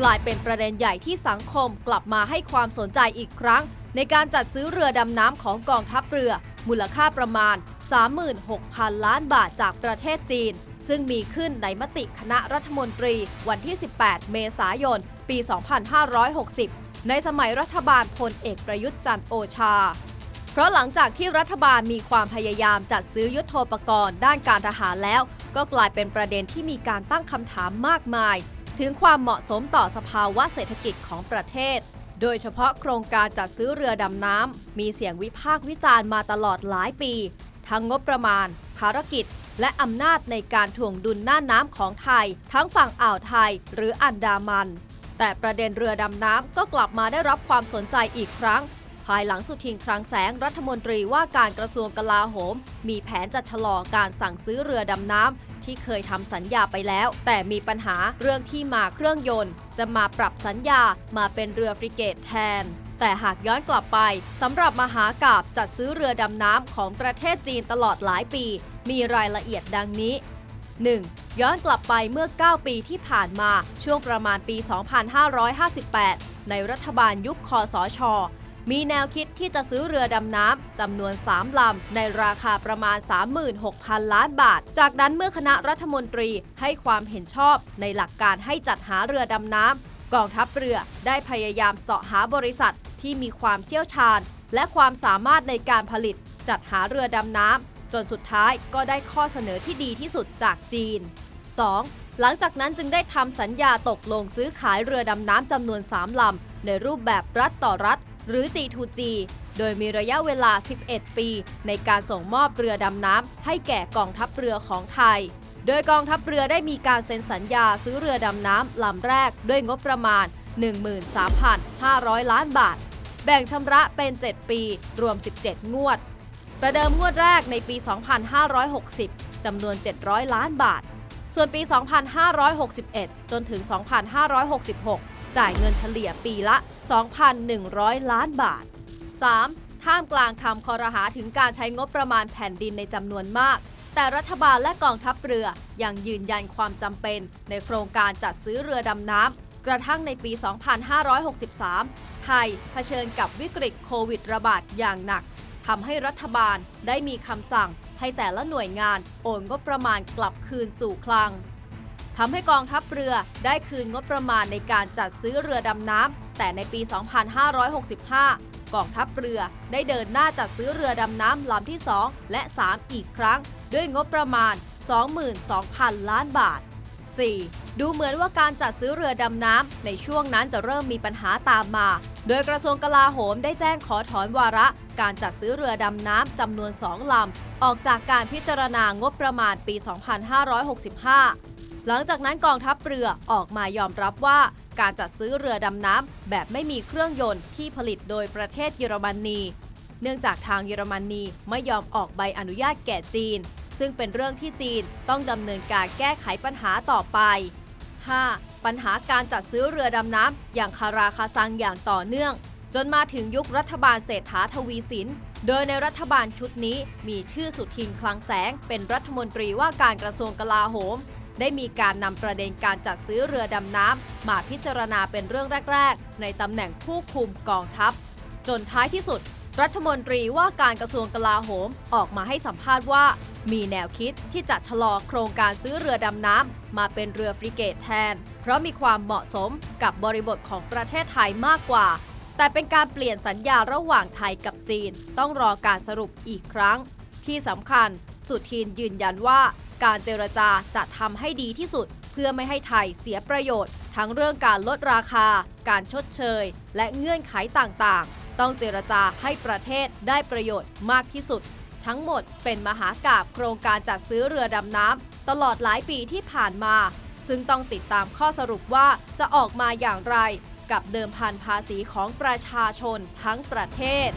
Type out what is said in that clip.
กลายเป็นประเด็นใหญ่ที่สังคมกลับมาให้ความสนใจอีกครั้ง ในการจัดซื้อเรือดำน้ำของกองทัพเรือ มูลค่าประมาณ 36,000 ล้านบาทจากประเทศจีน ซึ่งมีขึ้นในมติคณะรัฐมนตรีวันที่ 18 เมษายน ปี 2560 ในสมัยรัฐบาลพลเอกประยุทธ์จันโอชา เพราะหลังจากที่รัฐบาลมีความพยายามจัดซื้อยุทโธปกรณ์ด้านการทหารแล้ว ก็กลายเป็นประเด็นที่มีการตั้งคำถามมากมาย ถึงความเหมาะสมต่อสภาวะเศรษฐกิจของประเทศ โดยเฉพาะโครงการจัดซื้อเรือดำน้ำ มีเสียงวิพากษ์วิจารณ์มาตลอดหลายปี ทั้งงบประมาณ ภารกิจ และอำนาจในการถ่วงดุลหน้าน้ำของไทย ทั้งฝั่งอ่าวไทยหรืออันดามัน แต่ประเด็นเรือดำน้ำก็กลับมาได้รับความสนใจอีกครั้ง ภายหลังสุทินคลังแสงรัฐมนตรีว่าการกระทรวงกลาโหม มีแผนจะชะลอการสั่งซื้อเรือดำน้ำ ที่เคยทำสัญญาไปแล้ว แต่มีปัญหาเรื่องที่มาเครื่องยนต์ จะมาปรับสัญญามาเป็นเรือฟริเกตแทน แต่หากย้อนกลับไปสำหรับมหากาบจัดซื้อเรือดำน้ำของประเทศจีนตลอดหลายปี มีรายละเอียดดังนี้ 1. ย้อนกลับไปเมื่อ 9 ปีที่ผ่านมาช่วงประมาณปี 2558 ในรัฐบาลยุคคอสช มีแนวคิดที่จะซื้อเรือดำน้ำจำนวน 3 ลำ ในราคาประมาณ 36,000 ล้านบาท จากนั้นเมื่อคณะรัฐมนตรีให้ความเห็นชอบในหลักการให้จัดหาเรือดำน้ำกองทัพเรือได้พยายามเสาะหาบริษัทที่มีความเชี่ยวชาญ และความสามารถในการผลิต จัดหาเรือดำน้ำจนสุดท้ายก็ได้ข้อเสนอที่ดีที่สุดจากจีน 2. หลังจากนั้นจึงได้ทำสัญญาตกลงซื้อขายเรือดำน้ำจำนวน 3 ลำ ในรูปแบบรัฐต่อรัฐ หรือ G2G โดยมีระยะเวลา 11 ปี ในการส่งมอบเรือดำน้ำให้แก่กองทัพเรือของไทย โดยกองทัพเรือได้มีการเซ็นสัญญาซื้อเรือดำน้ำลำแรกด้วยงบประมาณ 13,500 ล้านบาท แบ่งชำระเป็น 7 ปี รวม 17 งวด ประเดิมงวดแรกในปี 2560 จำนวน 700 ล้านบาท ส่วนปี 2561 จนถึง 2566 จ่ายเงินเฉลี่ยปีละ 2,100 ล้านบาท 3. ท่ามกลางคำคอรหาถึงการใช้งบประมาณแผ่นดินในจำนวนมาก แต่รัฐบาลและกองทัพเรือยังยืนยันความจำเป็น ในโครงการจัดซื้อเรือดำน้ำกระทั่งในปี 2563 ไทยเผชิญกับวิกฤตโควิดระบาดอย่างหนักทำให้รัฐบาลได้มีคำสั่งให้แต่ละหน่วยงานโอนงบประมาณกลับคืนสู่คลัง ทำให้กองทัพเรือได้คืนงบประมาณในการจัดซื้อเรือดำน้ำ แต่ในปี 2565 กองทัพเรือได้เดินหน้าจัดซื้อเรือดำน้ำลำที่ 2 และ 3 อีกครั้ง ด้วยงบประมาณ 22,000 ล้านบาท 4. ดูเหมือนว่าการจัดซื้อเรือดำน้ำในช่วงนั้นจะเริ่มมีปัญหาตามมา โดยกระทรวงกลาโหมได้แจ้งขอถอนวาระ การจัดซื้อเรือดำน้ำจำนวน2ลำ ออกจากการพิจารณางบประมาณปี 2565 หลังจากนั้นกองทัพเรือออกมายอมรับว่า การจัดซื้อเรือดำน้ำแบบไม่มีเครื่องยนต์ที่ผลิตโดยประเทศเยอรมนีเนื่องจากทางเยอรมนีไม่ยอมออกใบอนุญาตแก่จีน ซึ่งเป็นเรื่องที่จีนต้องดำเนินการแก้ไขปัญหาต่อไป 5. ปัญหาการจัดซื้อเรือดำน้ำอย่างคาราคาซังอย่างต่อเนื่อง จนมาถึงยุครัฐบาลเศรษฐาทวีสิน โดยในรัฐบาลชุดนี้มีชื่อสุทินคลังแสง เป็นรัฐมนตรีว่าการกระทรวงกลาโหม ได้มีการนำประเด็นการจัดซื้อเรือดำน้ำมาพิจารณาเป็นเรื่องแรก ๆ ในตำแหน่งผู้คุมกองทัพ จนท้ายที่สุด รัฐมนตรีว่าการกระทรวงกลาโหมออกมาให้สัมภาษณ์ว่า มีแนวคิดที่จะชะลอโครงการซื้อเรือดำน้ำมาเป็นเรือฟริเกตแทน เพราะมีความเหมาะสมกับบริบทของประเทศไทยมากกว่า แต่เป็นการเปลี่ยนสัญญาระหว่างไทยกับจีน ต้องรอการสรุปอีกครั้ง ที่สำคัญสุทินยืนยันว่า การเจรจาจะทำให้ดีที่สุด เพื่อไม่ให้ไทยเสียประโยชน์ ทั้งเรื่องการลดราคา การชดเชย และเงื่อนไขต่างๆ ต้องเจรจาให้ประเทศได้ประโยชน์มากที่สุด ทั้งหมดเป็นมหากาบโครงการจัดซื้อเรือดำน้ำตลอดหลายปีที่ผ่านมา ซึ่งต้องติดตามข้อสรุปว่าจะออกมาอย่างไร กับเดิมพันภาษีของประชาชนทั้งประเทศ